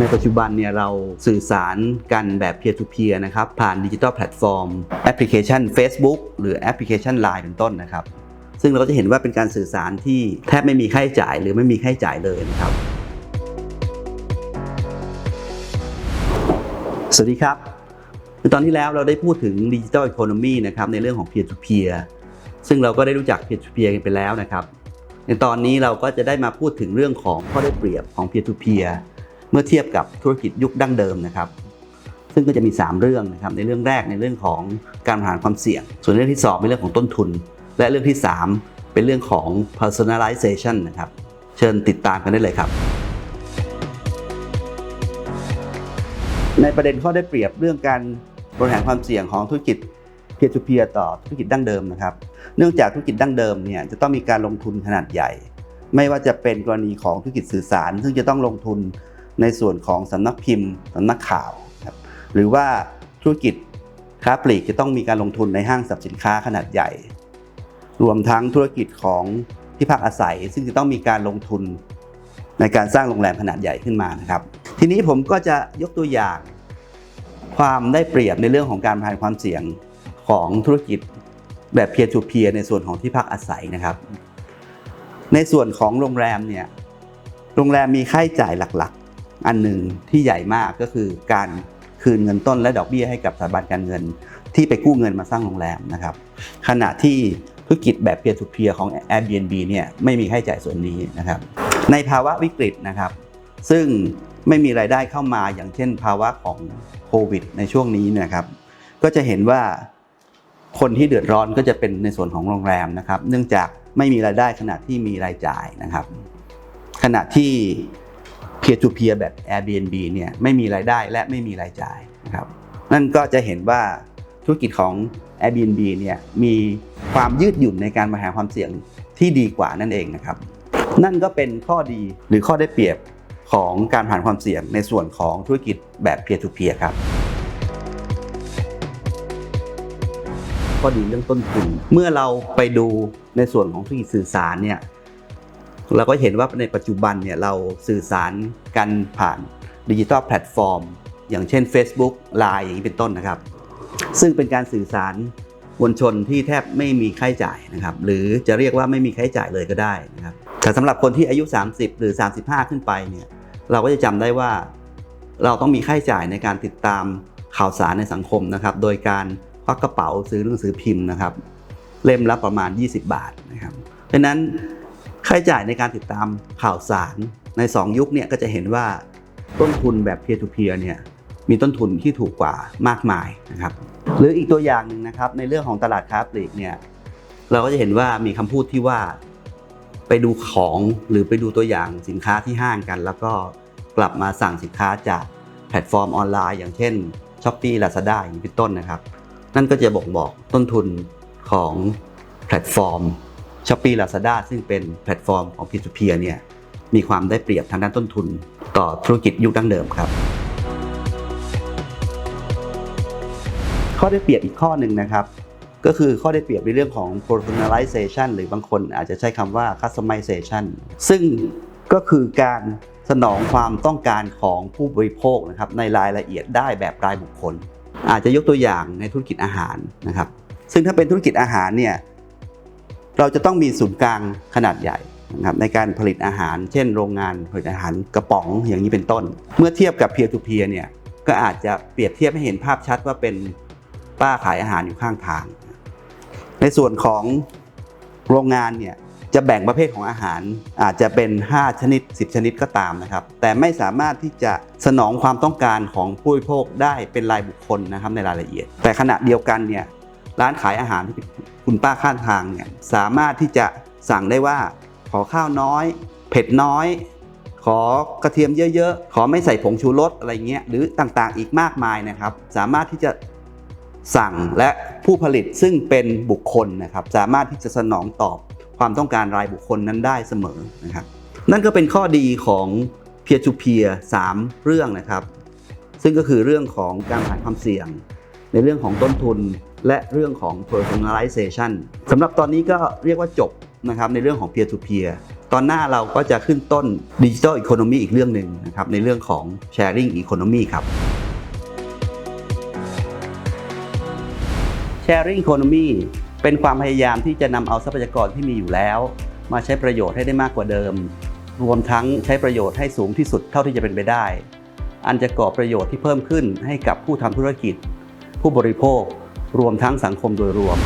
ในปัจจุบันเนี่ยเราสื่อสารกันแบบ peer to peer นะครับผ่านดิจิ t a ลแพลตฟอร์มแอปพลิเคชัน Facebook หรือแอปพลิเคชัน Line เป็นต้นนะครับ ซึ่งเราก็จะเห็นว่าเป็นการสื่อสารที่แทบไม่มีค่าใช้จ่ายหรือไม่มีค่าใช้จ่ายเลยนะครับ สวัสดีครับในตอนที่แล้วเราได้พูดถึงดิจิ t a ลอีโคโนมีนะครับในเรื่องของ peer to peer ซึ่งเราก็ได้รู้จัก peer to peer กันไปแล้วนะครับ ในตอนนี้เราก็จะได้มาพูดถึงเรื่องของข้อได้เปรียบของ peer to peer เมื่อเทียบกับธุรกิจยุคดั้งเดิมนะครับ ซึ่งก็จะมี 3 เรื่องนะครับในเรื่องแรกในเรื่องของการบริหารความเสี่ยง ส่วนเรื่องที่ 2 เป็นเรื่องของต้นทุน และเรื่องที่ 3 เป็นเรื่องของ personalization นะครับเชิญติดตามกันได้เลยครับ ในประเด็นข้อได้เปรียบเรื่องการบริหารความเสี่ยงของธุรกิจ peer to peer ต่อธุรกิจดั้งเดิมนะครับ เนื่องจากธุรกิจดั้งเดิมเนี่ยจะต้องมีการลงทุนขนาดใหญ่ ไม่ว่าจะเป็นกรณีของธุรกิจสื่อสาร ซึ่งจะต้องลงทุน ในส่วนของสำนักพิมพ์สำนักข่าวครับหรือว่าธุรกิจค้าปลีกจะต้องมีการลงทุนในห้างสรรพสินค้าขนาดใหญ่ รวมทั้งธุรกิจของที่พักอาศัย ซึ่งจะต้องมีการลงทุนในการสร้างโรงแรมขนาดใหญ่ขึ้นมานะครับ ทีนี้ผมก็จะยกตัวอย่าง ความได้เปรียบในเรื่องของการบริหารความเสี่ยงของธุรกิจแบบ peer to peer ในส่วนของที่พักอาศัยนะครับ ในส่วนของโรงแรมเนี่ยโรงแรมมีค่าใช้จ่ายหลักๆ อันหนึ่งที่ใหญ่มากก็คือการคืนเงินต้นและดอกเบี้ยให้กับสถาบันการเงิน ที่ไปกู้เงินมาสร้างโรงแรมนะครับ ขณะที่ธุรกิจแบบ peer to peer ของ Airbnb เนี่ยไม่มีค่าใช้จ่ายส่วนนี้นะครับ ในภาวะวิกฤตนะครับ ซึ่งไม่มีรายได้เข้ามาอย่างเช่นภาวะของโควิด ในช่วงนี้นะครับ ก็จะเห็นว่าคนที่เดือดร้อนก็จะเป็นในส่วนของโรงแรมนะครับ เนื่องจากไม่มีรายได้ขณะที่มีรายจ่ายนะครับ ขณะที่ peer to peer แบบ Airbnb เนี่ยไม่มีรายได้และไม่มีรายจ่ายนะครับนั่นก็จะเห็นว่าธุรกิจของ Airbnb เนี่ยมีความยืดหยุ่นในการบริหารความเสี่ยงที่ดีกว่านั่นเองนะครับ นั่นก็เป็นข้อดีหรือข้อได้เปรียบของการผ่านความเสี่ยงในส่วนของธุรกิจแบบ peer to peer ครับข้อดีเรื่องต้นทุนเมื่อเราไปดูในส่วนของธุรกิจสื่อสารเนี่ย เราก็เห็นว่าในปัจจุบันเนี่ยเราสื่อสารกันผ่านดิจิทัลแพลตฟอร์ม อย่างเช่น Facebook Line อย่างนี้เป็นต้นนะครับ ซึ่งเป็นการสื่อสารมวลชนที่แทบไม่มีค่าใช้จ่ายนะครับ หรือจะเรียกว่าไม่มีค่าใช้จ่ายเลยก็ได้นะครับแต่สำหรับคนที่อายุ 30 หรือ 35 ขึ้นไปเนี่ยเราก็จะจำได้ว่า เราต้องมีค่าใช้จ่ายในการติดตามข่าวสารในสังคมนะครับ โดยการควักกระเป๋าซื้อหนังสือพิมพ์นะครับ เล่มละประมาณ 20 บาทนะครับเพราะนั้น ค่าใช้จ่ายในการติดตามข่าวสารใน 2 ยุคเนี่ยก็จะเห็นว่าต้นทุนแบบ peer to peer เนี่ยมีต้นทุนที่ถูกกว่ามากมายนะครับหรืออีกตัวอย่างหนึ่งนะครับในเรื่องของตลาดค้าปลีกเนี่ยเราก็จะเห็นว่ามีคำพูดที่ว่าไปดูของหรือไปดูตัวอย่างสินค้าที่ห้างกัน แล้วก็กลับมาสั่งสินค้าจากแพลตฟอร์มออนไลน์อย่างเช่น s h อ p e e Lazada อย่างเป็นต้นนะครับ นั่นก็จะบ่งบอกต้นทุนของแพลตฟอร์ม s h อ p e e Lazada ซึ่งเป็นแพลตฟอร์มของ P2P เนี่ยมีความได้เปรียบทางด้านต้นทุน ต่อธุรกิจยุคดั้งเดิมครับ ข้อได้เปรียบอีกข้อหนึ่งนะครับ ก็คือข้อได้เปรียบในเรื่องของ personalization หรือบางคนอาจจะใช้คำว่า customization ซึ่งก็คือการสนองความต้องการของผู้บริโภคนะครับในรายละเอียดได้แบบรายบุคคล อาจจะยกตัวอย่างในธุรกิจอาหารนะครับ ซึ่งถ้าเป็นธุรกิจอาหารเนี่ย เราจะต้องมีศูนย์กลางขนาดใหญ่นะครับในการผลิตอาหาร เช่น โรงงานผลิตอาหารกระป๋องอย่างนี้เป็นต้น เมื่อเทียบกับ peer to peer เนี่ยก็อาจจะเปรียบเทียบให้เห็นภาพชัดว่าเป็นป้าขายอาหารอยู่ข้างทาง ในส่วนของโรงงานเนี่ยจะแบ่งประเภทของอาหารอาจจะเป็น 5 ชนิด 10 ชนิดก็ตามนะครับ แต่ไม่สามารถที่จะสนองความต้องการของผู้บริโภคได้เป็นรายบุคคลนะครับในรายละเอียด แต่ขณะเดียวกันเนี่ย ร้านขายอาหารที่คุณป้าข้างทางเนี่ยสามารถที่จะสั่งได้ว่า ขอข้าวน้อย เผ็ดน้อย ขอกระเทียมเยอะๆ ขอไม่ใส่ผงชูรสอะไรเงี้ยหรือต่างๆอีกมากมายนะครับ สามารถที่จะสั่งและผู้ผลิตซึ่งเป็นบุคคลนะครับ สามารถที่จะสนองตอบความต้องการรายบุคคลนั้นได้เสมอนะครับ นั่นก็เป็นข้อดีของ peer to peer 3เรื่องนะครับ ซึ่งก็คือเรื่องของการผ่านความเสี่ยง ในเรื่องของต้นทุน และเรื่องของ personalization สำหรับตอนนี้ก็เรียกว่าจบนะครับในเรื่องของ peer to peer ตอนหน้าเราก็จะขึ้นต้นดิจิทัลอีโคโนมีอีกเรื่องหนึ่งนะครับในเรื่องของ Sharing Economy ครับ Sharing Economy เป็นความพยายามที่จะนำเอาทรัพยากรที่มีอยู่แล้ว มาใช้ประโยชน์ให้ได้มากกว่าเดิม รวมทั้งใช้ประโยชน์ให้สูงที่สุดเท่าที่จะเป็นไปได้ อันจะก่อประโยชน์ที่เพิ่มขึ้นให้กับผู้ทำธุรกิจ ผู้บริโภค รวมทั้งสังคมโดยรวม